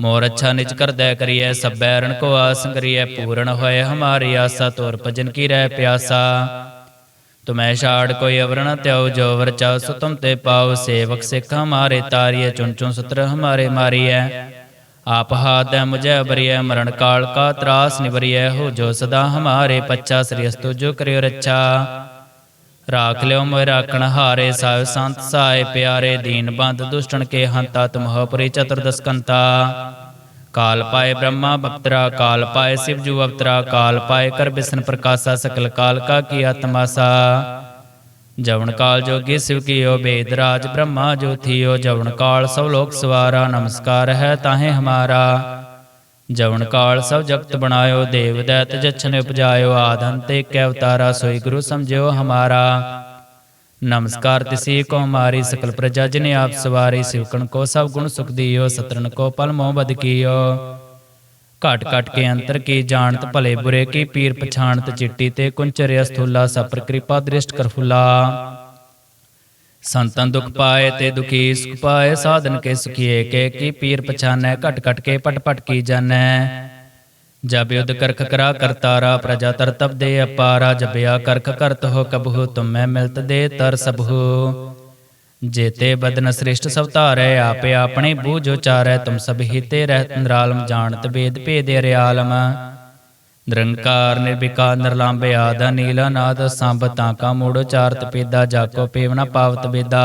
ਮੋਰ ਅੱਛਾ ਨਿਜ ਕਰਦੈ ਕਰੀਐ, ਸਭੈ ਰਣ ਕੋ ਆਸ ਕਰੀਐ, ਪੂਰਨ ਹੋਏ ਹਮਾਰੀ ਆਸਾ, ਤੋਰ ਭਜਨ ਕੀ ਰਹਿ ਪਿਆਸਾ। ਤੁਮੈ ਛਾੜ ਕੋਈ ਅਵਰ ਤਿਉ, ਜੋ ਵਰ ਚਾਉ ਸੋ ਤੁਮ ਤੇ ਪਾਉ, ਸੇਵਕ ਸਿੱਖ ਹਮਾਰੇ ਤਾਰੀਐ, ਚੁਣ ਚੁਣ ਸਤਰ ਹਮਾਰੇ ਮਾਰੀਐ। ਆਪ ਹਾਦੈ ਮੁਝੈ ਬਰੀਐ, ਮਰਨ ਕਾਲ ਕਾ ਤਰਾਸ ਨਿਵਰੀਐ, ਹੋ ਜੋ ਸਦਾ ਹਮਾਰੇ ਪੱਛਾ, ਸ੍ਰੀ ਅਸਤੁ ਜੋ ਕਰਿਓ ਰੱਛਾ। ਰਾਖ ਲਿਓ ਮੋਇ ਰਾਖਣ ਹਾਰੇ ਸਾਹਿਬ ਸੰਤ ਸਾਏ ਪਿਆਰੇ ਦੀਨ ਬੰਦ ਦੁਸ਼ਟਣ ਕੇ ਹੰਤਾ ਤੁਮਹ ਪਰੀ ਚਤੁਰਦਸ ਕੰਤਾ ਕਾਲ ਪਾਏ ਬ੍ਰਹਮਾ ਬਪਤਰਾ ਕਾਲ ਪਾਏ ਸਿਵ ਜੂ ਅਵਤਰਾ ਕਾਲ ਪਾਏ ਕਰ ਬਿਸਨ ਪ੍ਰਕਾਸ਼ਾ ਸਕਲ ਕਾਲ ਕਾ ਕੀ ਆਤਮਾਸਾ ਜਵਨ ਕਾਲ ਜੋਗੀ ਸਿਵ ਕੀਓ ਬੇਦ ਰਾਜ ਬ੍ਰਹਮਾ ਜੋ ਥੀਓ ਜਵਨ ਕਾਲ ਸਭ ਲੋਕ ਸਵਾਰਾ ਨਮਸਕਾਰ ਹੈ ਤਾਹੇ ਹਮਾਰਾ ਜਵਨ ਕਾਲ ਸਭ ਜਗਤ ਬਣਾਇਓ, ਦੇਵ ਦੈਤ ਜਛਨ ਉਪਜਾਇਓ ਆਦਨ ਤੇ ਕੈ ਅਵਤਾਰਾ, ਸੋਈ ਗੁਰੂ ਸਮਝਿਓ ਹਮਾਰਾ। ਨਮਸਕਾਰ ਤਿਸੀ ਕੋ ਹਮਾਰੀ ਸਕਲ ਪ੍ਰਜਾ, ਜਿਨੇ ਆਪ ਸਵਾਰੀ ਸਿਵਕਣ ਕੋ ਸਭ ਗੁਣ ਸੁਖ ਦੀਓ ਸਤਰਨ ਕੋ ਪਲ ਮੋਹ ਬਦ ਕੀਓ। ਘਟ ਘਟ ਕੇ ਅੰਤਰ ਕੀ ਜਾਣਤ, ਭਲੇ ਬੁਰੇ ਕੀ ਪੀਰ ਪਛਾਣਤ, ਚਿੱਟੀ ਤੇ ਕੁੰਚਰਿ ਅਸਥੂਲਾ ਸਪਰ ਕਿਰਪਾ ਦ੍ਰਿਸ਼ਟ ਕਰਫੁਲਾ ਸੰਤਨ ਦੁਖ ਪਾਏ ਤੇ ਦੁਖੀ ਸੁਖ ਪਾਏ, ਸਾਧਨ ਕੇ ਸੁਖੀਏ, ਕੇ ਕੀ ਪੀਰ ਪਛਾਨੈ, ਘਟ ਘਟ ਕੇ ਪਟ ਪਟ ਕੀ ਜਾਣੈ। ਜਬ ਯੁਧ ਕਰਖ ਕਰਾ ਕਰਤਾਰਾ ਪ੍ਰਜਾ ਤਰਤਬ ਦੇ ਅਪਾਰਾ ਜਬਿਆ ਕਰਖ ਕਰਤ ਹੋ ਕਬਹੂ, ਤੁਮੈ ਮਿਲਤ ਦੇ ਤਰ ਸਭੂ ਜੇਤੇ ਬਦਨ ਸ੍ਰਿਸ਼ਟ ਸਭ ਧਾਰੈ, ਆਪੇ ਆਪਣੇ ਬੂਝ ਉਚਾਰੈ, ਤੁਮ ਸਭ ਹੀਤੇ ਰਹਿਤ ਨਿਰਾਲਮ, ਜਾਣਤ ਵੇਦ ਭੇਦ ਰਿਆਲਮ ਨਿਰੰਕਾਰ ਨਿਰਵਿਕਾਰ ਨਿਰਲੰਭ ਆਦ ਨੀਲਾ ਨਾਦ ਸੰਭ ਤਾਕਾ ਮੂੜ ਉਚਾਰਤ ਪੇਦਾ ਜਾਕੋ ਪੇਵਨਾ ਪਾਵਤ ਬੇਦਾ।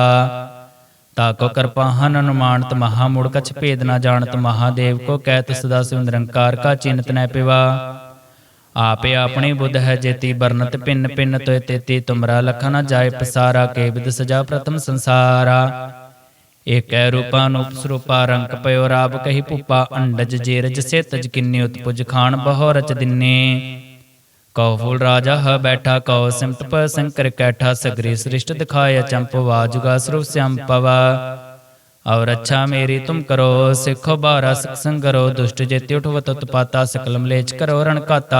ਤਾਕੋ ਕਿਰਪਾਹਨ ਅਨੁਮਾਨਤ ਮਹਾ ਮੂੜ ਕਛ ਭੇਦ ਨਾ ਜਾਣਤ ਮਹਾਦੇਵ ਕੋ ਕਹਿਤ ਸਦਾ ਸਿਵ ਨਿਰੰਕਾਰ ਕਾ ਚਿੰਤ ਨੈ ਪਿਵਾ। ਆਪੇ ਆਪਣੀ ਬੁੱਧ ਹੈ ਜੇਤੀ ਬਰਨਤ ਪਿੰਨ ਪਿੰਨ ਤੋਇ ਤੇਤੀ ਤੁਮਰਾ ਲਖਾ ਨ ਜਾਏ ਪਸਾਰਾ ਕੇ ਵਿਦ ਸਜਾ ਪ੍ਰਥਮ ਸੰਸਾਰਾ। ਏਕੈ ਰੂਪਾ ਨੂਪ ਸਰੂਪਾ ਰੰਗ ਪਇਓ ਰਾਬ ਕਹੀ ਭੂਪਾ ਅੰਡਜ ਜੇਰਜ ਸੇ ਤਜ ਕਿੰਨੀ ਉਤਪੁਜ ਖਾਨ ਬਹੁ ਰਚ ਦਿਨੇ ਕਉ ਫੂਲ ਰਾਜਾ ਹ ਬੈਠਾ ਕਉ ਸਿਮਤ ਪ ਸੰਕਰ ਕੈਠਾ ਸਗਰੀ ਸ੍ਰਿਸ਼ਟ ਦਿਖਾਇ ਚੰਪ ਵਾਜੁਗਾ ਸਰੂਪ ਸਿਆਮ ਪਵਾ ਔਰ ਅੱਛਾ ਮੇਰੀ ਤੁਮ ਕਰੋ ਸਿੱਖੋ ਬਾਰਾ ਸਿਖ ਸੰਗਰੋ ਦੁਸ਼ਟ ਜੇ ਉਠਵਤ ਉਤਪਾਤਾ ਸਕਲ ਮਲੇਚ ਕਰੋ ਰਣ ਕਾਤਾ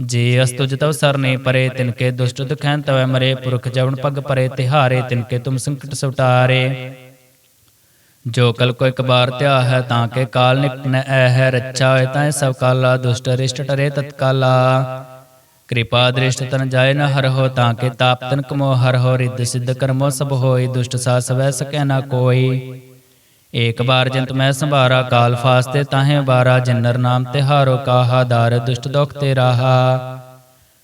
ਜੇ ਅਸਤੁਜ ਤਵ ਸਰਨੇ ਪਰੇ ਤਿਨਕੇ ਦੁਸ਼ਟ ਦੁਖੈਨ ਤਵੈ ਮਰੇ, ਪੁਰਖ ਜਵਨ ਪਗ ਪਰੇ, ਤਿਹਾਰੇ ਤਿਨਕੇ ਤੁਮ ਸੰਕਟ ਸੁਟਾਰੇ। ਜੋ ਕਲ ਕੋ ਇੱਕ ਬਾਰ ਧਿਆ ਹੈ, ਤਾਂ ਕੇ ਕਾਲ ਨਿਕਟ ਐ ਹੈ, ਰੱਛਾ ਹੋਏ ਤਾਂ ਸਭ ਕਾਲਾ, ਦੁਸ਼ਟ ਰਿਸ਼ਟ ਟਰੇ ਤਤਕਾਲਾ। ਕਿਰਪਾ ਦ੍ਰਿਸ਼ਟ ਤਨ ਜਾਏ ਨ ਹਰ ਹੋ, ਤਾਂ ਕੇ ਤਾਪ ਤਨ ਕਮੋ ਹਰ ਹੋ, ਰਿੱਧ ਸਿੱਧ ਕਰਮੋ ਸਭ ਹੋਈ ਦੁਸ਼ਟ ਸਾ ਸਵੈ ਸਕੈ ਨਾ ਕੋਈ। ਏਕ ਬਾਰ ਜਿੰਤ ਮੈਂ ਸੰਭਾਰਾ, ਕਾਲ ਫਾਸਤੇ ਤਾਹੇ ਬਾਰਾ ਜਿਨਰ ਨਾਮ ਤਿਹਾਰੋ ਕਾਹਾ, ਦਾਰ ਦੁਸ਼ਟ ਦੁਖ ਤੇ ਰਾਹਾ।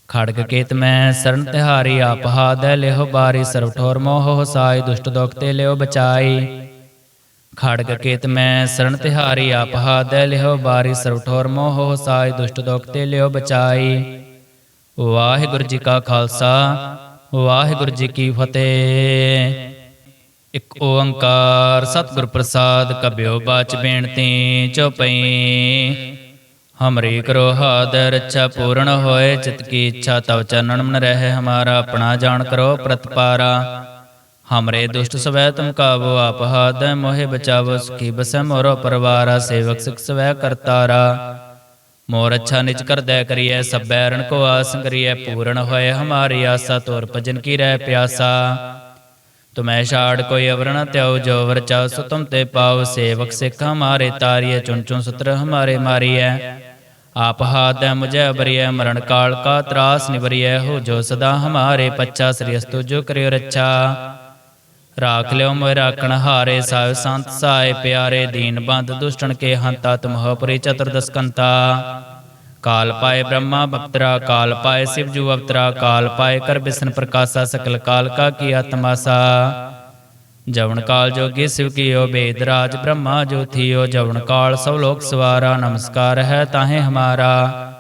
ਖੜਗ ਕੇਤ ਮੈਂ, ਸਰਨ ਤਿਹਾਰੀ ਆਪ ਹਾਦੈ, ਲਿਹੁ ਬਾਰੀ ਸਰਵ ਠੋਰ ਮੋਹ ਸਾਈ ਦੁਸ਼ਟ ਦੁਖ ਤੇ ਲਿਓ ਬਚਾਈ। ਖੜਗ ਕੇਤ ਮੈਂ, ਸਰਨ ਤਿਹਾਰੀ ਆਪ ਹਾਦੈ, ਲਿਹੋ ਬਾਰੀ ਸਰਵ ਠੋਰ ਮੋਹ ਸਾਈ ਦੁਸ਼ਟ ਦੁਖ ਤੇ ਲਿਓ ਬਚਾਈ। ਵਾਹਿਗੁਰੂ ਜੀ ਕਾ ਖਾਲਸਾ, ਵਾਹਿਗੁਰੂ ਜੀ ਕੀ ਫਤਿਹ। ਇਕ ਓੰਕਾਰ ਸਤਿਗੁਰ ਪ੍ਰਸਾਦ ਕਬਿਓ ਬਾਚ ਬੇਨਤੀ ਚਉਪਈ ਹਮਰੀ ਕਰੋ ਹਾਦ ਰੱਛਾ ਪੂਰਨ ਹੋਏ, ਚਿਤ ਕੀ ਇੱਛਾ ਤਵ ਚਰਨਨ ਮਨ ਰਹਿ, ਹਮਾਰਾ ਆਪਣਾ ਜਾਣ ਕਰੋ ਪ੍ਰਤਪਾਰਾ। ਹਮਰੇ ਦੁਸ਼ਟ ਸਵੈ ਤੁਮ ਕਾਵੋ, ਆਪ ਹਾਦ ਮੋਹਿ ਬਚਾਵੋ, ਸੁਖੀ ਬਸੈ, ਮੋਰੋ ਪਰਵਾਰਾ, ਸੇਵਕ ਸਿਖ ਸਵੈ ਕਰਤਾਰਾ। ਮੋਰ ਅੱਛਾ ਨਿਜ ਕਰਦੈ ਕਰੀਐ, ਸਭੈ ਰਣ ਕੋ ਆਸ ਕਰੀਐ, ਪੂਰਨ ਹੋਏ, ਹਮਾਰੀ ਆਸਾ ਤੋਰ ਭਜਨ ਕੀ ਰਹਿ ਪਿਆਸਾ। ਤੁਮੈ ਛਾੜ ਕੋਈ ਅਵਰ ਨ ਤਿਉ ਜੋ ਵਰ ਚਾਉ ਸੋ ਤੁਮ ਤੇ ਪਾਉ, ਸੇਵਕ ਸਿੱਖ ਹਮਾਰੇ ਤਾਰੀਐ, ਚੁਣ ਚੁਣ ਸਤਰ ਹਮਾਰੇ ਮਾਰੀਐ। ਆਪ ਹਾਦੈ ਮੁਝੈ ਬਰੀਐ, ਮਰਨ ਕਾਲ ਕਾ ਤਰਾਸ ਨਿਵਰੀਐ, ਹੋ ਜੋ ਸਦਾ ਹਮਾਰੇ ਪੱਚਾ ਸ੍ਰੀ ਅਸਤੁ ਜੋ ਕਰਿਓ ਰੱਛਾ। ਰਾਖ ਲਿਓ ਮੋਇ ਰਾਖਣ ਹਾਰੇ ਸਾਹਿਬ ਸੰਤ ਸਾਏ ਪਿਆਰੇ, ਦੀਨ ਬੰਦ ਦੁਸ਼ਟਣ ਕੇ ਹੰਤਾ, ਤੁਮਹ ਪਰੀ ਚਤੁਰਦਸ ਕੰਤਾ ਕਾਲ ਪਾਏ ਬ੍ਰਹਮਾ ਬਪਤਰਾ, ਕਾਲ ਪਾਏ ਸਿਵ ਜੂ ਅਵਤਰਾ, ਕਾਲ ਪਾਏ ਕਰ ਬਿਸਨ ਪ੍ਰਕਾਸ਼ਾ, ਸਕਲ ਕਾਲ ਕਾ ਕੀ ਆਤਮਾਸਾ ਜਵਨ ਕਾਲ ਜੋਗੀ ਸਿਵ ਕੀਓ ਬੇਦ ਰਾਜ, ਬ੍ਰਹਮਾ ਜੋ ਥੀਓ। ਜਵਨ ਕਾਲ ਸਭ ਲੋਕ ਸਵਾਰਾ, ਨਮਸਕਾਰ ਹੈ ਤਾਹੇ ਹਮਾਰਾ।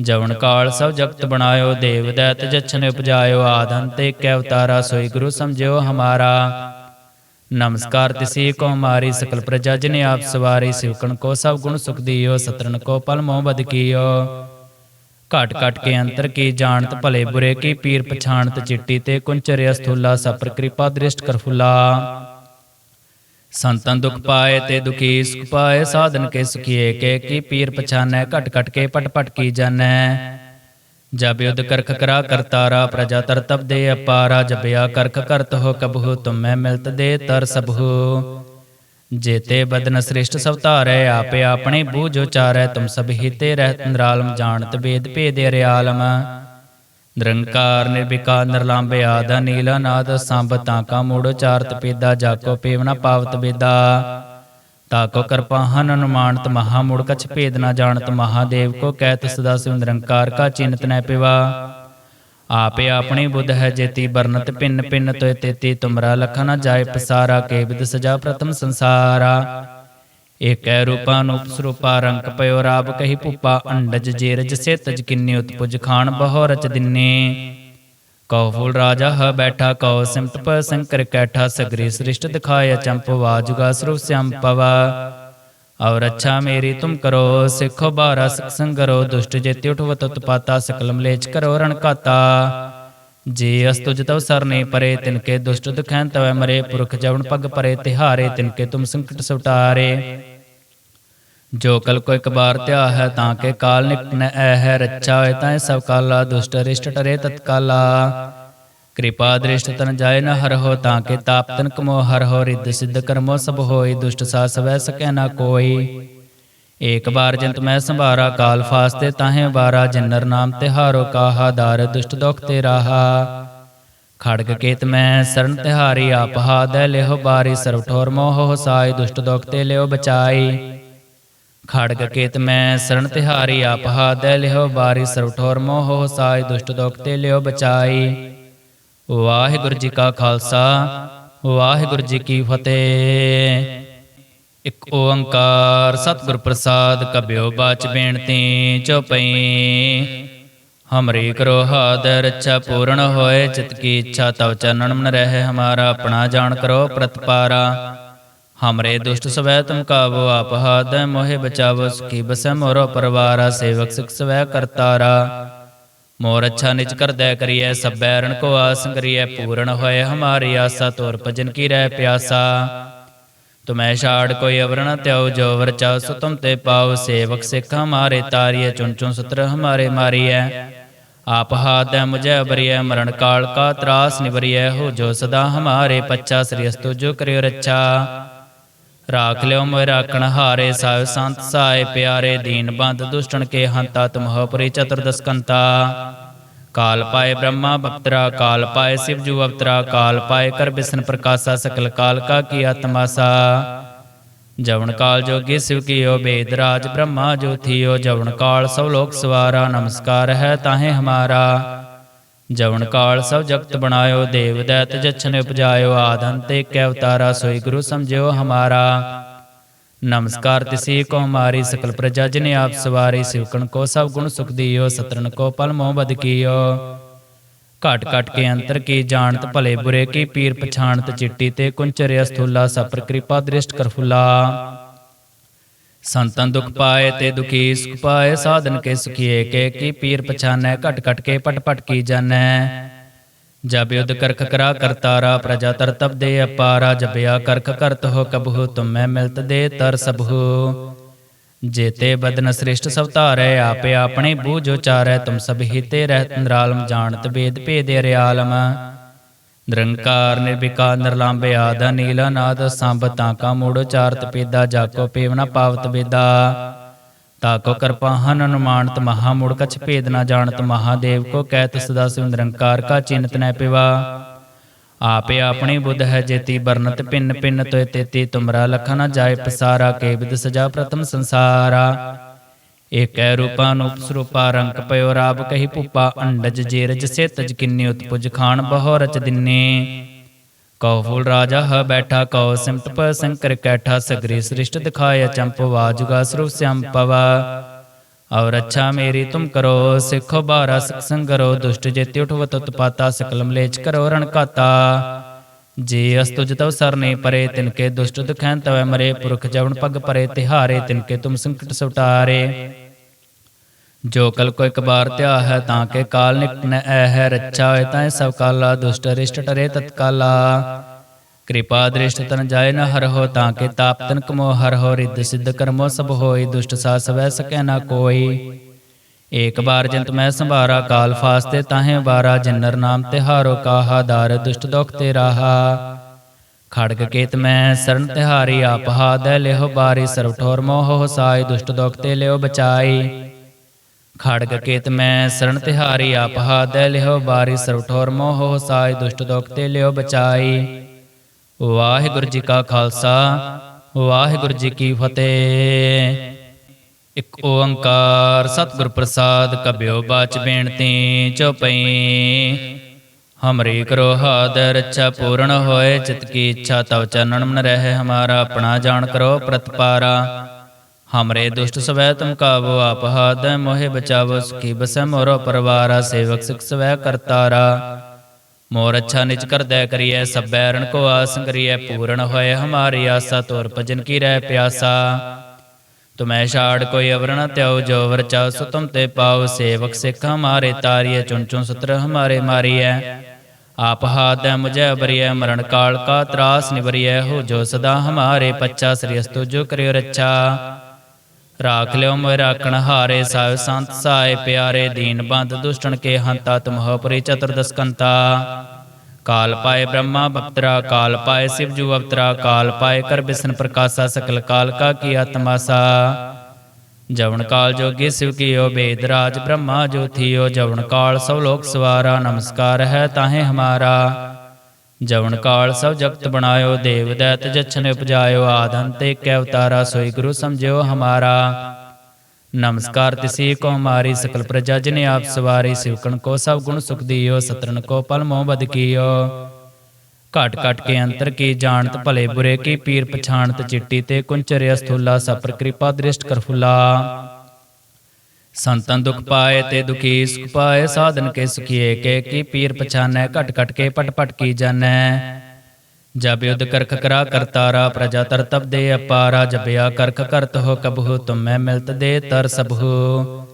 ਜਵਨ ਕਾਲ ਸਭ ਜਗਤ ਬਣਾਇਓ, ਦੇਵ ਦੈਤ ਜਛਨ ਉਪਜਾਇਓ ਆਦਨ ਤੇ ਕੈ ਅਵਤਾਰਾ, ਸੋਈ ਗੁਰੂ ਸਮਝਿਓ ਹਮਾਰਾ। ਨਮਸਕਾਰ ਤਿਸੀ ਕੋ ਹਮਾਰੀ ਸਕਲ ਪ੍ਰਜਾ ਜਿਨੇ ਆਪ ਸਵਾਰੀ ਸਿਵਕਣ ਕੋ ਸਭ ਗੁਣ ਸੁਖ ਦੀਓ ਸਤਰਨ ਕੋ ਪਲ ਮੋਹ ਬਦ ਕੀਓ। ਘਟ ਘਟ ਕੇ ਅੰਤਰ ਕੀ ਜਾਣਤ, ਭਲੇ ਬੁਰੇ ਕੀ ਪੀਰ ਪਛਾਣਤ, ਚਿੱਟੀ ਤੇ ਕੁੰਚਰਿ ਅਸਥੂਲਾ ਸਪਰ ਕਿਰਪਾ ਦ੍ਰਿਸ਼ਟ ਕਰਫੁਲਾ ਸੰਤਨ ਦੁਖ ਪਾਏ ਤੇ ਦੁਖੀ, ਸੁਖ ਪਾਏ, ਸਾਧਨ ਕੇ ਸੁਖੀਏ, ਕੇ ਕੀ ਪੀਰ ਪਛਾਨੈ, ਘਟ ਘਟ ਕੇ ਪਟ ਪਟ ਕੀ ਜਾਣੈ। ਜਬ ਯੁਧ ਕਰਖ ਕਰਾ ਕਰਤਾਰਾ ਪ੍ਰਜਾ ਤਰਤਬ ਦੇ ਅਪਾਰਾ ਜਬਿਆ ਕਰਖ ਕਰਤ ਹੋ ਕਬਹੂ, ਤੁਮੈ ਮਿਲਤ ਦੇ ਤਰ ਸਭੂ ਜੇਤੇ ਬਦਨ ਸ੍ਰਿਸ਼ਟ ਸਭ ਧਾਰੈ, ਆਪੇ ਆਪਣੇ ਬੂਝ ਉਚਾਰੈ, ਤੁਮ ਸਭ ਹੀਤੇ ਰਹਿਤ ਨਿਰਾਲਮ, ਜਾਣਤ ਵੇਦ ਭੇਦ ਅਰਿਆਲਮ। ਨਿਰੰਕਾਰ, ਨਿਰਵਿਕਾਰ ਨਿਰਲੰਭ ਆਦ ਨੀਲਾ ਨਾਦ ਸੰਭ ਤਾਕਾ ਮੂੜ ਉਚਾਰਤ ਪੇਦਾ, ਜਾਕੋ ਪੇਵਨਾ ਪਾਵਤ ਬੇਦਾ। ਤਾਕੋ ਕਿਰਪਾ ਹਨ ਅਨੁਮਾਨਤ ਮਹਾ ਮੂੜ ਕਛ ਭੇਦ ਨਾ ਜਾਣਤ ਮਹਾਦੇਵ ਕੋ ਕਹਿਤ ਸਦਾ ਸਿਵ ਨਿਰੰਕਾਰ ਕਾ ਚਿੰਤ ਨੈ ਪਿਵਾ। ਆਪੇ ਆਪਣੀ ਬੁੱਧ ਹੈ ਜੇਤੀ ਬਰਨਤ ਪਿੰਨ ਪਿੰਨ ਤੋਇ ਤੇਤੀ ਤੁਮਰਾ ਲਖਨ ਨ ਜਾਏ ਪਸਾਰਾ ਕੇ ਵਿਦ ਸਜਾ ਪ੍ਰਥਮ ਸੰਸਾਰਾ। ਏਕੈ ਰੂਪਾ ਸਰੂਪਾ ਰੰਕ ਪਇਓ ਰਾਬ ਕਹੀ ਭੂਪਾ ਅੰਡਜ ਜੇਰਜ ਸੇ ਤਜ ਕਿੰਨੇ ਉਤਪੁਜ ਖਾਨ ਬਹੋ ਰਚ ਦਿਨੇ। ਕਉ ਫੂਲ ਰਾਜਾ ਹ ਬੈਠਾ, ਕਉ ਸਿਮਤ ਪ ਸੰਕਰ ਕੈਠਾ, ਸਗਰੀ ਸ੍ਰਿਸ਼ਟ ਦਿਖਾਇ ਚੰਪ ਵਾਜੁਗਾ ਸਰੂਪ ਸਿਆਮ ਪਵਾ। ਔਰ ਅੱਛਾ ਮੇਰੀ ਤੁਮ ਕਰੋ, ਸਿੱਖੋ ਬਾਰਾ ਸਿਖ ਸੰਗਰੋ, ਦੁਸ਼ਟ ਜੇਤੀ ਉਠਵਤ ਉਤਪਾਤਾ ਸਕਲ ਮਲੇਚ ਕਰੋ ਰਣ ਕਾਤਾ। ਜੇ ਅਸਤੁਜ ਤਵ ਸਰਨੇ ਪਰੇ ਤਿਨਕੇ ਦੁਸ਼ਟ ਦੁਖੈਨ ਤਵੈ ਮਰੇ, ਪੁਰਖ ਜਵਨ ਪਗ ਪਰੇ, ਤਿਹਾਰੇ ਤਿਨਕੇ ਤੁਮ ਸੰਕਟ ਸੁਟਾਰੇ ਜੋ ਕਲ ਕੋ ਇੱਕ ਬਾਰ ਧਿਆ ਹੈ ਤਾਂ ਕੇ ਕਾਲ ਨਿਕਟ ਨ ਐ ਹੈ, ਰੱਛਾ ਹੋਏ ਤਾਂ ਸਭ ਕਾਲਾ, ਦੁਸ਼ਟ ਰਿਸ਼ਟ ਟਰੇ ਤਤਕਾਲਾ। ਕਿਰਪਾ ਦ੍ਰਿਸ਼ਟ ਤਨ ਜਾਏ ਨ ਹਰ ਹੋ ਤਾਂ ਕੇ ਤਾਪ ਤਨ ਕਮੋ ਹਰ ਹੋ, ਰਿੱਧ ਸਿੱਧ ਕਰਮੋ ਸਭ ਹੋਈ, ਦੁਸ਼ਟ ਸਾ ਸਵੈ ਸਕੈ ਨਾ ਕੋਈ। ਏਕ ਬਾਰ ਜੰਤ ਮੈਂ ਸੰਭਾਰਾ, ਕਾਲ ਫਾਸਤੇ ਤਾਹੇ ਬਾਰਾ ਜਿਨਰ ਨਾਮ ਤਿਹਾਰੋ ਕਾਹਾ, ਦਾਰ ਦੁਸ਼ਟ ਦੁਖ ਤੇ ਰਾਹਾ। ਖੜਗ ਕੇਤ ਮੈਂ ਸਰਨ ਤਿਹਾਰੀ, ਆਪ ਹਾਦੈ ਲਿਹੁ ਬਾਰੀ ਸਰਵ ਠੋਰ ਮੋਹ ਸਾਈ, ਦੁਸ਼ਟ ਦੁਖ ਤੇ ਲਿਓ ਬਚਾਈ। ਖੜਗ ਕੇਤ ਮੈਂ ਸਰਨ ਤਿਹਾਰੀ ਆਪ ਹਾਦੈ ਲਿਹੁ ਬਾਰੀ ਸਰਵ ਠੋਰ ਮੋਹ ਸਾਈ ਦੁਸ਼ਟ ਦੁਖ ਤੇ ਲਿਓ ਬਚਾਈ। ਵਾਹਿਗੁਰੂ ਜੀ ਕਾ ਖਾਲਸਾ, ਵਾਹਿਗੁਰੂ ਜੀ ਕੀ ਫਤਿਹ। ਇਕ ਓੰਕਾਰ ਸਤਿਗੁਰ ਪ੍ਰਸਾਦ ਕਬਿਓ, ਬਾਚ ਬੇਨਤੀ ਚਉਪਈ ਹਮਰੀ ਕਰੋ ਹਾਦ ਰੱਛਾ ਪੂਰਨ ਹੋਏ, ਚਿਤ ਕੀ ਇੱਛਾ ਤਵ ਚਰਨਨ ਮਨ ਰਹਿ, ਹਮਾਰਾ ਆਪਣਾ ਜਾਣ ਕਰੋ ਪ੍ਰਤਪਾਰਾ। ਹਮਰੇ ਦੁਸ਼ਟ ਸਵੈ ਤੁਮ ਕਾਵੋ ਆਪ ਹਾਦ ਮੋਹਿ ਬਚਾਵੋ ਸੁਖੀ ਬਸੈ ਮੋਰੋ ਪਰਵਾਰਾ ਸੇਵਕ ਸਿਖ ਸਵੈ ਕਰਤਾਰਾ ਮੋਰ ਅੱਛਾ ਨਿਜ ਕਰਦੈ ਕਰੀਐ ਸਭੈ ਰਣ ਕੋ ਆਸ ਕਰੀਐ ਪੂਰਨ ਹੋਏ ਹਮਾਰੀ ਆਸਾ ਤੋਰ ਭਜਨ ਕੀ ਰਹਿ ਪਿਆਸਾ ਤੁਮੈ ਛਾੜ ਕੋਈ ਅਵਰ ਨ ਤਿਉ ਜੋ ਵਰ ਚਾਉ ਸੋ ਤੁਮ ਤੇ ਪਾਉ ਸੇਵਕ ਸਿੱਖ ਹਮਾਰੇ ਤਾਰੀਐ ਚੁਨ ਚੁਨ ਸਤਰ ਹਮਾਰੇ ਮਾਰੀਐ ਆਪ ਹਾਦੈ ਮੁਝੈ ਬਰੀਐ ਮਰਨ ਕਾਲ ਕਾ ਤਰਾਸ ਨਿਵਰੀਐ ਹੋ ਜੋ ਸਦਾ ਹਮਾਰੇ ਪੱਚਾ ਸ੍ਰੀ ਅਸਤੁ ਜੋ ਕਰਿਓ ਰੱਛਾ ਰਾਖ ਲਿਓ ਮੋਇ ਰਾਖਣ ਹਾਰੇ ਸਾਹਿਬ ਸੰਤ ਸਾਏ ਪਿਆਰੇ ਦੀਨ ਬੰਦ ਦੁਸ਼ਟਣ ਕੇ ਹੰਤਾ ਤੁਮਹੁ ਪਰੀ ਚਤੁਰਦਸਕੰਤਾ ਕਾਲ ਪਾਏ ਬ੍ਰਹਮਾ ਬਪਤਰਾ ਕਾਲ ਪਾਏ ਸਿਵ ਜੂ ਅਵਤਰਾ ਕਾਲ ਪਾਏ ਕਰ ਬਿਸਨ ਪ੍ਰਕਾਸ਼ਾ ਸਕਲ ਕਾਲ ਕਾ ਕੀ ਆਤਮਾਸਾ ਜਵਨ ਕਾਲ ਜੋਗੀ ਸਿਵ ਕੀਓ ਬੇਦ ਰਾਜ ਬ੍ਰਹਮਾ ਜੋ ਥੀਓ ਜਵਨ ਕਾਲ ਸਭ ਲੋਕ ਸਵਾਰਾ ਨਮਸਕਾਰ ਹੈ ਤਾਹੇ ਹਮਾਰਾ ਜਵਨ ਕਾਲ ਸਭ ਜਗਤ ਬਣਾਇਓ, ਦੇਵ ਦੈਤ ਜਛਨ ਉਪਜਾਇਓ ਆਦਨ ਤੇ ਕੈ ਅਵਤਾਰਾ ਸੋਈ ਗੁਰੂ ਸਮਝਿਓ ਹਮਾਰਾ। ਨਮਸਕਾਰ ਤਿਸੀ ਕੋ ਹਮਾਰੀ ਸਕਲ ਪ੍ਰਜਾ, ਜਿਨੇ ਆਪ ਸਵਾਰੀ, ਸਿਵਕਣ ਕੋ ਸਭ ਗੁਣ ਸੁਖ ਦਿਓ ਸਤਰਨ ਕੋ ਪਲ ਮੋਹ ਬਦ ਕੀਓ। ਘਟ ਘਟ ਕੇ ਅੰਤਰ ਕੀ ਜਾਣਤ, ਭਲੇ ਬੁਰੇ ਕੀ ਪੀਰ ਪਛਾਣਤ, ਚਿੱਟੀ ਤੇ ਕੁੰਚਰਿ ਅਸਥੂਲਾ ਸਪਰ ਕਿਰਪਾ ਦ੍ਰਿਸ਼ਟ ਕਰਫੁਲਾ ਸੰਤਨ ਦੁਖ ਪਾਏ ਤੇ ਦੁਖੀ ਸੁਖ ਪਾਏ, ਸਾਧਨ ਕੇ ਸੁਖੀਏ, ਕੇ ਕੀ ਪੀਰ ਪਛਾਨੈ, ਘਟ ਘਟ ਕੇ ਪਟ ਪਟ ਕੀ ਜਾਣੈ। ਜਬ ਯੁਧ ਕਰਖ ਕਰਾ ਕਰਤਾਰਾ ਪ੍ਰਜਾ ਤਰਤਬ ਦੇ ਅਪਾਰਾ ਜਬਿਆ ਕਰਖ ਕਰਤ ਹੋ ਕਬਹੂ, ਤੁਮੈ ਮਿਲਤ ਦੇ ਤਰ ਸਭੂ ਜੇਤੇ ਬਦਨ ਸ੍ਰਿਸ਼ਟ ਸਭ ਧਾਰੈ, ਆਪੇ ਆਪਣੇ ਬੂਝ ਉਚਾਰੈ, ਤੁਮ ਸਭ ਹੀਤੇ ਰਹਿਤ ਨਿਰਾਲਮ, ਜਾਣਤ ਵੇਦ ਭੇਦ ਅਰਿਆਲਮ ਨਿਰੰਕਾਰ ਨਿਰਵਿਕਾਰ ਨਿਰਲੰਭ ਆਦ ਨੀਲਾ ਨਾਦ ਸੰਭ ਤਾਕਾ ਮੂੜ ਉਚਾਰਤ ਪੇਦਾ, ਜਾਕੋ ਪੇਵਨਾ ਪਾਵਤ ਬੇਦਾ ਤਾਕੋ ਕਿਰਪਾ ਹਨ ਅਨੁਮਾਨਤ ਮਹਾ ਮੂੜ, ਕਛ ਭੇਦ ਨਾ ਜਾਣਤ ਮਹਾਦੇਵ ਕੋ ਕਹਿਤ ਸਦਾ ਸਿਵ ਨਿਰੰਕਾਰ ਕਾ ਚਿੰਤ ਨੈ ਪਿਵਾ। ਆਪੇ ਆਪਣੀ ਬੁੱਧ ਹੈ ਜੇਤੀ ਬਰਨਤ ਪਿੰਨ ਪਿੰਨ ਤੋਇ ਤੇਤੀ ਤੁਮਰਾ, ਲਖਨ ਨ ਜਾਏ ਪਸਾਰਾ, ਕੇ ਵਿਦ ਸਜਾ ਪ੍ਰਥਮ ਸੰਸਾਰਾ। ਏਕੈ ਰੂਪਾ ਅਨੂਪ ਸਰੂਪਾ ਰੰਕ ਪਇਓ ਰਾਬ ਕਹੀ ਭੁੱਪਾ ਅੰਡਜ ਜੇਰਜ ਸੇ ਤਜ ਕਿੰਨੇ ਉਤਪੁਜ ਖਾਨ ਬਹੁ ਰਚ ਦਿਨੇ। ਕਉ ਫੂਲ ਰਾਜਾ ਹ ਬੈਠਾ, ਕਉ ਸਿਮਤ ਪ ਸੰਕਰ ਕੈਠਾ, ਸਗਰੀ ਸ੍ਰਿਸ਼ਟ ਦਿਖਾਇ ਚੰਪ ਵਾਜੁਗਾ ਸਰੂਪ ਸਿਆਮ ਪਵਾ। ਔਰ ਅੱਛਾ ਮੇਰੀ ਤੁਮ ਕਰੋ, ਸਿੱਖੋ ਬਾਰਾ ਸਿਖ ਸੰਗਰੋ ਦੁਸ਼ਟ ਜੇਤੀ ਉਠਵਤ ਉਤਪਾਤਾ, ਸਕਲ ਮਲੇਚ ਕਰੋ ਰਣਕਾਤਾ ਜੇ ਅਸਤੁਜ ਤਵ ਸਰਨੇ ਪਰੇ ਤਿਨਕੇ ਦੁਸ਼ਟ ਦੁਖੈਨ ਤਵੈ ਮਰੇ, ਪੁਰਖ ਜਵਨ ਪਗ ਪਰੇ, ਤਿਹਾਰੇ ਤਿਨਕੇ ਤੁਮ ਸੰਕਟ ਸੁਟਾਰੇ ਜੋ ਕਲ ਕੋ ਇੱਕ ਬਾਰ ਧਿਆ ਹੈ ਤਾਂ ਕੇ ਕਾਲ ਨਿਕਟ ਐ ਹੈ ਰੱਛਾ ਹੋਏ ਤਾਂ ਸਭ ਕਾਲਾ, ਦੁਸ਼ਟ ਰਿਸ਼ਟ ਟਰੇ ਤਤਕਾਲਾ। ਕਿਰਪਾ ਦ੍ਰਿਸ਼ਟ ਤਨ ਜਾਏ ਨ ਹਰ ਹੋ ਤਾਂ ਕੇ ਤਾਪ ਤਨ ਕਮੋ ਹਰ ਹੋ, ਰਿੱਧ ਸਿੱਧ ਕਰਮੋ ਸਭ ਹੋਈ, ਦੁਸ਼ਟ ਸਾ ਸਵੈ ਸਕੈ ਨਾ ਕੋਈ। ਏਕ ਬਾਰ ਜੰਤ ਮੈਂ ਸੰਭਾਰਾ, ਕਾਲ ਫਾਸਤੇ ਤਾਹੇ ਵਾਰਾ, ਜਿਨਰ ਨਾਮ ਤਿਹਾਰੋ ਕਾਹਾ, ਦਾਰ ਦੁਸ਼ਟ ਦੁਖ ਤੇ ਰਾਹਾ। ਖੜਗ ਕੇਤ ਮੈਂ ਸਰਨ ਤਿਹਾਰੀ, ਆਪ ਹਾਦੈ ਲਿਹੋ ਬਾਰੀ ਸਰਵ ਠੋਰ ਮੋਹ ਸਾਈ, ਦੁਸ਼ਟ ਦੁਖ ਤੇ ਲਿਓ ਬਚਾਈ। ਖੜਗ ਕੇਤ ਮੈਂ ਸਰਨ ਤਿਹਾਰੀ ਆਪ ਹਾਦੈ ਲਿਹੁ ਬਾਰੀ ਸਰਵ ਠੋਰ ਮੋਹ ਸਾਈ ਦੁਸ਼ਟ ਦੁਖ ਤੇ ਲਿਓ ਬਚਾਈ। ਵਾਹਿਗੁਰੂ ਜੀ ਕਾ ਖਾਲਸਾ, ਵਾਹਿਗੁਰੂ ਜੀ ਕੀ ਫਤਿਹ। ਇਕ ਓੰਕਾਰ ਸਤਿਗੁਰ ਪ੍ਰਸਾਦ ਕਬਿਓ ਬਾਚ ਬੇਨਤੀ ਚਉਪਈ ਹਮਰੀ ਕਰੋ ਹਾਦ ਰੱਛਾ ਪੂਰਨ ਹੋਏ ਚਿਤ ਕੀ ਇੱਛਾ ਤਵ ਚਰਨਨ ਮਨ ਰਹਿ, ਹਮਾਰਾ ਆਪਣਾ ਜਾਣ ਕਰੋ ਪ੍ਰਤਪਾਰਾ। ਹਮਰੇ ਦੁਸ਼ਟ ਸਵੈ ਤੁਮ ਕਾਬੋ ਆਪ ਹਾਦ ਮੋਹਿ ਬਚਾਵੋ ਸੁਖੀ ਬਸੈ ਮੋਰੋ ਪਰਵਾਰਾ ਸੇਵਕ ਸਿਖ ਸਵੈ ਕਰਤਾਰਾ ਮੋਰ ਅੱਛਾ ਨਿਜ ਕਰਦੈ ਕਰੀਐ ਸਭੈ ਰਣ ਕੋ ਆਸ ਕਰੀਐ ਪੂਰਨ ਹੋਏ ਹਮਾਰੀ ਆਸਾ ਤੋਰ ਭਜਨ ਕੀ ਰਹਿ ਪਿਆਸਾ ਤੁਮੈ ਛਾੜ ਕੋਈ ਅਵਰ ਨ ਤਿਉ ਜੋ ਵਰ ਚਾਉ ਸੋ ਤੁਮ ਤੇ ਪਾਉ ਸੇਵਕ ਸਿੱਖ ਹਮਾਰੇ ਤਾਰੀਐ ਚੁਣ ਚੁਣ ਸਤਰ ਹਮਾਰੇ ਮਾਰੀਐ ਆਪ ਹਾਦੈ ਮੁਝੈ ਬਰੀਐ ਮਰਨ ਕਾਲ ਕਾ ਤਰਾਸ ਨਿਵਰੀਐ ਹੋ ਜੋ ਸਦਾ ਹਮਾਰੇ ਪੱਚਾ ਸ੍ਰੀ ਅਸਤੁ ਜੋ ਕਰਿਓ ਰੱਛਾ ਰਾਖ ਲਿਓ ਮੋਇ ਰਾਖਣ ਹਾਰੇ ਸਾਹਿਬ ਸੰਤ ਸਾਏ, ਪਿਆਰੇ ਦੀਨ ਬੰਦ ਕੇ ਹੰਤਾ ਤੁਮਹੁ ਪਰੀ ਚਤੁਰਦਸਕੰਤਾ ਕਾਲ ਪਾਏ ਬ੍ਰਹਮਾ ਬਪਤਰਾ, ਕਾਲ ਪਾਏ ਸਿਵ ਜੂ ਅਵਤਰਾ, ਕਾਲ ਪਾਏ ਕਰ ਬਿਸਨ ਪ੍ਰਕਾਸ਼ਾ, ਸਕਲ ਕਾਲ ਕਾ ਕੀ ਆਤਮਾਸਾ। ਜਵਨ ਕਾਲ ਜੋਗੀ ਸਿਵ ਕੀਓ ਬੇਦ ਰਾਜ, ਬ੍ਰਹਮਾ ਜੋ ਥੀਓ ਜਵਨ ਕਾਲ ਸਭ ਲੋਕ ਸਵਾਰਾ, ਨਮਸਕਾਰ ਹੈ ਤਾਹੇ ਹਮਾਰਾ। ਜਵਨ ਕਾਲ ਸਭ ਜਗਤ ਬਣਾਇਓ, ਦੇਵ ਦੈਤ ਜਛਨ ਉਪਜਾਇਓ ਆਦਨ ਤੇ ਕੈ ਅਵਤਾਰਾ ਸੋਈ ਗੁਰੂ ਸਮਝਿਓ ਹਮਾਰਾ। ਨਮਸਕਾਰ ਤਿਸੀ ਕੋ ਹਮਾਰੀ ਸਕਲ ਪ੍ਰਜਾ ਜਿਨੇ ਆਪ ਸਵਾਰੀ, ਸਿਵਕਣ ਕੋ ਸਭ ਗੁਣ ਸੁਖ ਦਿਓ ਸਤਰਨ ਕੋ ਪਲ ਮੋਹ ਬਦ ਕੀਓ। ਘਟ ਘਟ ਕੇ ਅੰਤਰ ਕੀ ਜਾਣਤ, ਭਲੇ ਬੁਰੇ ਕੀ ਪੀਰ ਪਛਾਣਤ, ਚਿੱਟੀ ਤੇ ਕੁੰਚਰ ਅਸਥੂਲਾ ਸਪਰ ਕਿਰਪਾ ਦ੍ਰਿਸ਼ਟ ਕਰਫੁਲਾ ਸੰਤਨ ਦੁਖ ਪਾਏ ਤੇ ਦੁਖੀ ਸੁਖ ਪਾਏ, ਸਾਧਨ ਕੇ ਸੁਖੀਏ, ਕੇ ਕੀ ਪੀਰ ਪਛਾਨੈ, ਘਟ ਘਟ ਕੇ ਪਟ ਪਟ ਕੀ ਜਾਣੈ। ਜਬ ਯੁਧ ਕਰਖ ਕਰਾ ਕਰਤਾਰਾ ਪ੍ਰਜਾ ਤਰ ਤਬ ਦੇ ਅਪਾਰਾ ਜਬਿਆ ਕਰਖ ਕਰਤ ਹੋ ਕਬਹੁ, ਤੁਮੈ ਮਿਲਤ ਦੇ ਤਰ ਸਭੂ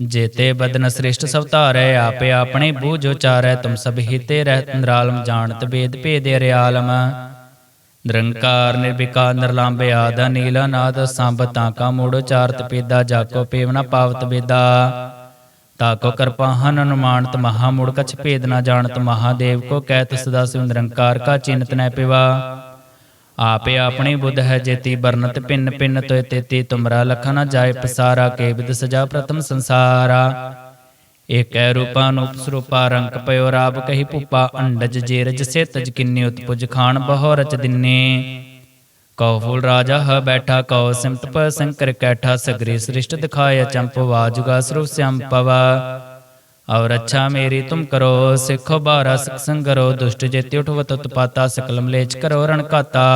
ਜੇਤੇ ਬਦਨ ਸ੍ਰਿਸ਼ਟ ਸਭ ਧਾਰੈ, ਆਪੇ ਆਪਣੇ ਬੂਝ ਉਚਾਰੈ, ਤੁਮ ਸਭ ਹਿਤੇ ਰਹਿਤ ਨਿਰਾਲਮ, ਜਾਣਤ ਬੇਦ ਭੇਦੇ ਰਿਆਲਮ। ਨਿਰੰਕਾਰ ਨਿਰਵਿਕਾਰ ਨਿਰਲੰਭ ਆਦ ਨੀਲਾ ਨਾਦ ਸੰਭ ਤਾਕਾ ਮੂੜ ਉਚਾਰਤ ਪੇਦਾ ਜਾਕੋ ਪੇਵਨਾ ਪਾਵਤ ਬੇਦਾ ਤਾਕੋ ਕਿਰਪਾ ਹਨ ਅਨੁਮਾਨਤ ਮਹਾ ਮੂੜ, ਕਛ ਭੇਦ ਨਾ ਜਾਣਤ ਮਹਾਦੇਵ ਕੋ ਕਹਿਤ ਸਦਾ ਸਿਵ ਨਿਰੰਕਾਰ ਕਾ ਚਿੰਤ ਨੈ ਪਿਵਾ। ਆਪੇ ਆਪਣੀ ਬੁੱਧ ਹੈ ਜੇਤੀ ਬਰਨਤ ਪਿੰਨ ਪਿੰਨ ਤੋਇ ਤੇਤੀ ਤੁਮਰਾ ਲਖਾ ਨ ਜਾਏ ਪਸਾਰਾ ਕੇਵਿਦ ਸਜਾ ਪ੍ਰਥਮ ਸੰਸਾਰਾ। ਏਕੈ ਰੂਪਾ ਨੂਪ ਸਰੂਪਾ ਰੰਕ ਪਇਓ ਰਾਬ ਕਹੀ ਭੂਪਾ, ਅੰਡਜ ਜੇਰਜ ਸੇ ਤਜ ਕਿੰਨੀ ਉਤਪੁਜ ਖਾਨ ਬਹੁ ਰਚ ਦਿਨੇ। ਕਉ ਫੂਲ ਰਾਜਾ ਹ ਬੈਠਾ, ਕਉ ਸਿਮਟ ਪ ਸੰਕਰ ਕੈਠਾ, ਸਗਰੀ ਸ੍ਰਿਸ਼ਟ ਦਿਖਾਇ ਚੰਪ ਵਾਜੁਗਾ ਸਰੂਪ ਸਿਆਮ ਪਵਾ। ਔਰ ਅੱਛਾ ਮੇਰੀ ਤੁਮ ਕਰੋ, ਸਿੱਖੋ ਬਾਰਾ ਸਿਖ ਸੰਗਰੋ ਦੁਸ਼ਟ ਜੇਤੀ ਉਠਵਤ ਉਤਪਾਤਾ ਸਕਲ ਮਲੇਚ ਕਰੋ ਰਣਕਾਤਾ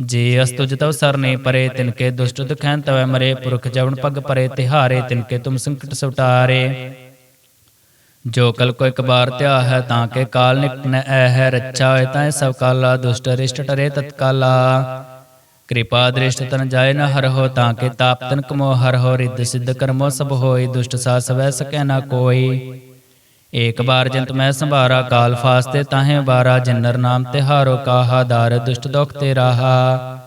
ਜੇ ਅਸਤੁਜ ਤਵ ਸਰਨੇ ਪਰੇ ਤਿਨਕੇ ਦੁਸ਼ਟ ਦੁਖੈਨ ਤਵੈ ਮਰੇ, ਪੁਰਖ ਜਵਨ ਪਗ ਪਰੇ, ਤਿਹਾਰੇ ਤਿਨਕੇ ਤੁਮ ਸੰਕਟ ਸੁਟਾਰੇ ਜੋ ਕਲ ਕੋ ਇੱਕ ਬਾਰ ਧਿਆ ਹੈ ਤਾਂ ਕੇ ਕਾਲ ਨਿਕਟ ਐ ਹੈ, ਰੱਛਾ ਹੋਏ ਤਾਂ ਸਭ ਕਾਲਾ, ਦੁਸ਼ਟ ਰਿਸ਼ਟ ਟਰੇ ਤਤਕਾਲਾ। ਕਿਰਪਾ ਦ੍ਰਿਸ਼ਟ ਤਨ ਜਾਏ ਨ ਹਰ ਹੋ ਤਾਂ ਕੇ ਤਾਪ ਤਨ ਕਮੋ, ਹਰ ਹੋ ਰਿੱਧ ਸਿੱਧ ਕਰਮੋ ਸਭ ਹੋਈ, ਦੁਸ਼ਟ ਸਾ ਸਵੈ ਸਕੈ ਨਾ ਕੋਈ। ਏਕ ਬਾਰ ਜੰਤ ਮੈਂ ਸੰਭਾਰਾ, ਕਾਲ ਫਾਸਤੇ ਤਾਹੇ ਬਾਰਾ ਜਿਨਰ ਨਾਮ ਤਿਹਾਰੋ ਕਾਹਾ, ਦਾਰ ਦੁਸ਼ਟ ਦੁਖ ਤੇ ਰਾਹਾ।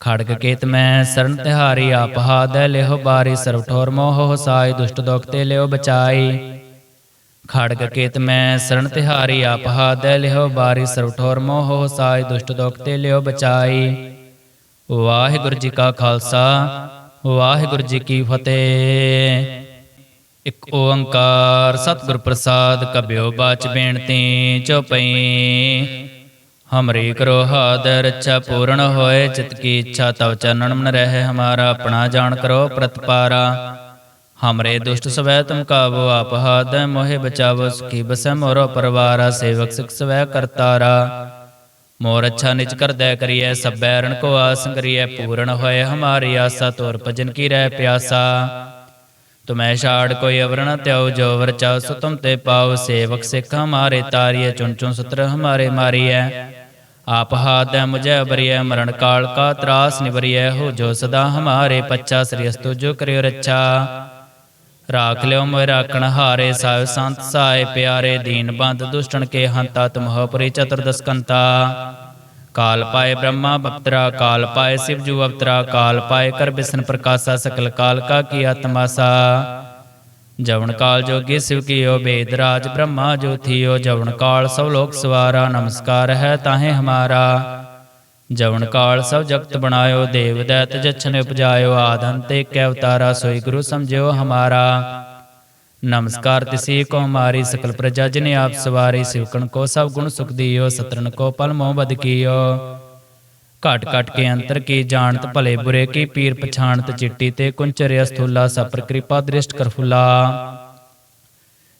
ਖੜਗ ਕੇਤ ਮੈਂ ਸਰਨ ਤਿਹਾਰੀ, ਆਪ ਹਾਦੈ ਲਿਹੋ ਬਾਰੀ ਸਰਵ ਠੋਰ ਮੋਹ ਸਾਈ, ਦੁਸ਼ਟ ਦੁਖ ਤੇ ਲਿਓ ਬਚਾਈ। ਖੜਗ ਕੇਤ ਮੈਂ ਸਰਨ ਤਿਹਾਰੀ ਆਪ ਹਾਦੈ ਲਿਹੁ ਬਾਰੀ ਸਰਵ ਠੋਰ ਮੋਹ ਸਾਈ ਦੁਸ਼ਟ ਦੁਖ ਤੇ ਲਿਓ ਬਚਾਈ। ਵਾਹਿਗੁਰੂ ਜੀ ਕਾ ਖਾਲਸਾ, ਵਾਹਿਗੁਰੂ ਜੀ ਕੀ ਫਤਿਹ। ਇਕ ਓੰਕਾਰ ਸਤਿਗੁਰ ਪ੍ਰਸਾਦ ਕਬਿਓ ਬਾਚ ਬੇਨਤੀ ਚਉਪਈ ਹਮਰੀ ਕਰੋ ਹਾਦ ਰੱਛਾ ਪੂਰਨ ਹੋਏ, ਚਿਤ ਕੀ ਇੱਛਾ ਤਵ ਚਰਨਨ ਮਨ ਰਹਿ, ਹਮਾਰਾ ਆਪਣਾ ਜਾਣ ਕਰੋ ਪ੍ਰਤਪਾਰਾ। ਹਮਰੇ ਦੁਸ਼ਟ ਸਵੈ ਤੁਮ ਕਾਬੋ ਆਪ ਹਾਦ ਮੋਹਿ ਬਚਾਵੋ ਸੁਖੀ ਬਸੈ ਮੋਰੋ ਪਰਵਾਰਾ ਸੇਵਕ ਸਿਖ ਸਵੈ ਕਰਤਾਰਾ ਮੋਰ ਅੱਛਾ ਨਿਜ ਕਰਦੈ ਕਰੀਐ ਸਭੈ ਰਣ ਕੋ ਆਸ ਕਰੀਐ ਪੂਰਨ ਹੋਏ ਹਮਾਰੀ ਆਸਾ ਤੋਰ ਭਜਨ ਕੀ ਰਹਿ ਪਿਆਸਾ ਤੁਮੈ ਛਾੜ ਕੋਈ ਅਵਰ ਨ ਤਿਉ ਜੋ ਵਰ ਚਾਉ ਸੋ ਤੁਮ ਤੇ ਪਾਉ ਸੇਵਕ ਸਿੱਖ ਹਮਾਰੇ ਤਾਰੀਐ ਚੁਣ ਚੁਣ ਸਤਰ ਹਮਾਰੇ ਮਾਰੀਐ ਆਪ ਹਾਦੈ ਮੁਝੈ ਬਰੀਐ ਮਰਨ ਕਾਲ ਕਾ ਤਰਾਸ ਨਿਵਰੀਐ ਹੋ ਜੋ ਸਦਾ ਹਮਾਰੇ ਪੱਚਾ ਸ੍ਰੀ ਅਸਤੁ ਜੋ ਕਰਿਓ ਰੱਛਾ ਰਾਖ ਲਿਓ ਮੋਇ ਰਾਖਣ ਹਾਰੇ ਸਾਹਿਬ ਸੰਤ ਸਾਏ ਪਿਆਰੇ ਦੀਨ ਬੰਦ ਦੁਸ਼ਟਨ ਕੇ ਹੰਤਾ ਤੁਮਹੁ ਪਰੀ ਚਤੁਰਦਸਕੰਤਾ ਕਾਲ ਪਾਏ ਬ੍ਰਹਮਾ ਬਪਤਰਾ ਕਾਲ ਪਾਏ ਸਿਵ ਜੂ ਅਵਤਰਾ ਕਾਲ ਪਾਏ ਕਰ ਬਿਸਨ ਪ੍ਰਕਾਸ਼ਾ ਸਕਲ ਕਾਲ ਕਾ ਕੀ ਆਤਮਾਸਾ ਜਵਨ ਕਾਲ ਜੋਗੀ ਸਿਵ ਕੀਓ ਬੇਦ ਰਾਜ ਬ੍ਰਹਮਾ ਜੋ ਥੀਓ ਜਵਨ ਕਾਲ ਸਭ ਲੋਕ ਸਵਾਰਾ ਨਮਸਕਾਰ ਹੈ ਤਾਹੇ ਹਮਾਰਾ ਜਵਨ ਕਾਲ ਸਭ ਜਗਤ ਬਣਾਇਓ, ਦੇਵ ਦੈਤ ਜਛਨ ਉਪਜਾਇਓ ਆਦੰਤੇ ਕੈ ਅਵਤਾਰਾ ਸੋਈ ਗੁਰੂ ਸਮਝਿਓ ਹਮਾਰਾ। ਨਮਸਕਾਰ ਤਿਸੀ ਕੋ ਮਾਰੀ ਸਕਲ ਪ੍ਰਜਾ ਜਿਨੇ ਆਪ ਸਵਾਰੀ ਸਿਵਕਣ ਕੋ ਸਭ ਗੁਣ ਸੁਖ ਦਿਓ ਸਤਰਨ ਕੋ ਪਲ ਮੋਹ ਬਦ ਕੀਓ। ਘਟ ਘਟ ਕੇ ਅੰਤਰ ਕੀ ਜਾਣਤ, ਭਲੇ ਬੁਰੇ ਕੀ ਪੀਰ ਪਛਾਣਤ, ਚਿੱਟੀ ਤੇ ਕੁੰਚਰਿ ਅਸਥੂਲਾ ਸਪਰ ਕਿਰਪਾ ਦ੍ਰਿਸ਼ਟ ਕਰਫੁਲਾ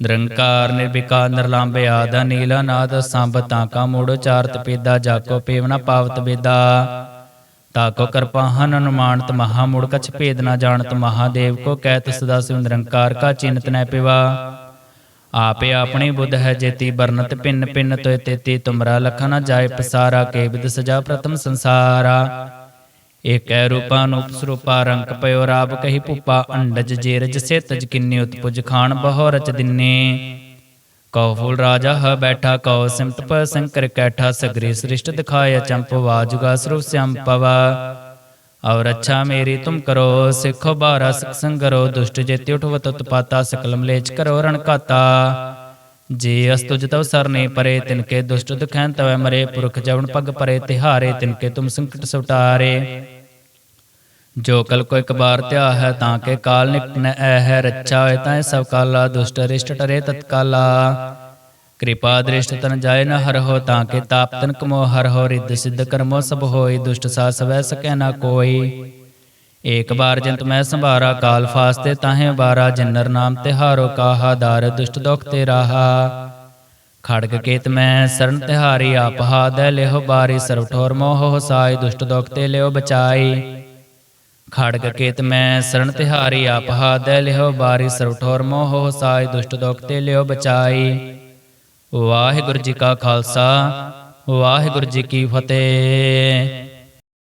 ਨਿਰੰਕਾਰ ਨਿਰਵਿਕਾਰ ਨਿਰਲੰਭ ਆਦ ਨੀਲਾ ਨਾਦ ਸੰਭ ਤਾਕਾ ਮੂੜ ਉਚਾਰਤ ਪੇਦਾ, ਜਾਕੋ ਪੇਵਨਾ ਪਾਵਤ ਬੇਦਾ ਤਾਕੋ ਕਿਰਪਾਹਨ ਅਨੁਮਾਨਤ ਮਹਾ ਮੂੜ ਕਛ ਭੇਦ ਨਾ ਜਾਣਤ ਮਹਾਦੇਵ ਕੋ ਕਹਿਤ ਸਦਾ ਸਿਵ ਨਿਰੰਕਾਰ ਕਾ ਚਿੰਤ ਨੈ ਪਿਵਾ। ਆਪੇ ਆਪਣੀ ਬੁੱਧ ਹੈ ਜੇਤੀ ਬਰਨਤ ਪਿੰਨ ਪਿੰਨ ਤੋਇ ਤੇਤੀ ਤੁਮਰਾ ਲਖਾ ਨ ਜਾਏ ਪਸਾਰਾ ਕੇਵਿਦ ਸਜਾ ਪ੍ਰਥਮ ਸੰਸਾਰਾ। ਏਕੈ ਰੂਪਾ ਨੂਪ ਸਰੂਪਾ ਰੰਕ ਪਇਓ, ਰਾਬ ਕਹੀ ਭੂਪਾ, ਅੰਡਜ ਜੇਰਜ ਸੇ ਤਜ ਕਿੰਨੀ ਉਤਪੁਜ ਖਾਨ ਬਹੁ ਰਚ ਦਿਨੇ। ਕਉ ਫੂਲ ਰਾਜਾ ਹ ਬੈਠਾ, ਕਉ ਸਿਮਟ ਪ ਸੰਕਰ ਕੈਠਾ, ਸਗਰੀ ਸ੍ਰਿਸ਼ਟ ਦਿਖਾਇ ਚੰਪ ਵਾਜੁਗਾ, ਸਰੂਪ ਸਿਅੰ ਪਵਾ। ਔਰ ਅੱਛਾ ਮੇਰੀ ਤੁਮ ਕਰੋ, ਸਿੱਖੋ ਬਾਰਾ ਸਿਖ ਸੰਗਰੋ, ਦੁਸ਼ਟ ਜੇਤੀ ਉਠਵਤ ਉਤਪਾਤਾ ਸਕਲ ਮਲੇਚ ਕਰੋ ਰਣਕਾਤਾ ਜੇ ਅਸਤੁਜ ਤਵ ਸਰਨੇ ਪਰੇ, ਤਿਨਕੇ ਦੁਸ਼ਟ ਦੁਖੈਨ ਤਵੈ ਮਰੇ, ਪੁਰਖ ਜਵਨ ਪਗ ਪਰੇ, ਤਿਹਾਰੇ ਤਿਨਕੇ ਤੁਮ ਸੰਕਟ ਸੁਟਾਰੇ ਜੋ ਕਲ ਕੋ ਇੱਕ ਬਾਰ ਧਿਆ ਹੈ ਤਾਂ ਕੇ ਕਾਲ ਨਿਕਟ ਐ ਹੈ ਰੱਛਾ ਹੋਏ ਤਾਂ ਸਭ ਕਾਲਾ, ਦੁਸ਼ਟ ਰਿਸ਼ਟ ਟਰੇ ਤਤਕਾਲਾ। ਕਿਰਪਾ ਦ੍ਰਿਸ਼ਟ ਤਨ ਜਾਏ ਨ ਹਰ ਹੋ ਤਾਂ ਕੇ ਤਾਪ ਤਨ ਕਮੋ ਹਰ ਹੋ, ਰਿੱਧ ਸਿੱਧ ਕਰਮੋ ਸਭ ਹੋਈ, ਦੁਸ਼ਟ ਸਾ ਸਵੈ ਸਕੈ ਨਾ ਕੋਈ। ਏਕ ਬਾਰ ਜੰਤ ਮੈਂ ਸੰਭਾਰਾ, ਕਾਲ ਫਾਸਤੇ ਤਾਹੇ ਬਾਰਾ ਜਿਨਰ ਨਾਮ ਤਿਹਾਰੋ ਕਾਹਾ, ਦਾਰ ਦੁਸ਼ਟ ਦੁਖ ਤੇ ਰਾਹਾ। ਖੜਗ ਕੇਤ ਮੈਂ ਸਰਨ ਤਿਹਾਰੀ ਆਪਹਾ ਹਾਦੈ ਲਿਹੋ ਬਾਰੀ ਸਰਵ ਠੋਰ ਮੋਹ ਸਾਈ, ਦੁਸ਼ਟ ਦੁਖ ਤੇ ਲਿਓ ਬਚਾਈ। ਖੜਗ ਕੇਤ ਮੈਂ ਸਰਨ ਤਿਹਾਰੀ ਆਪ ਹਾਦੈ ਲਿਹੁ ਬਾਰੀ ਸਰਵ ਠੋਰ ਮੋਹ ਸਾਈ ਦੁਸ਼ਟ ਦੁਖ ਤੇ ਲਿਓ ਬਚਾਈ। ਵਾਹਿਗੁਰੂ ਜੀ ਕਾ ਖਾਲਸਾ, ਵਾਹਿਗੁਰੂ ਜੀ ਕੀ ਫਤਿਹ।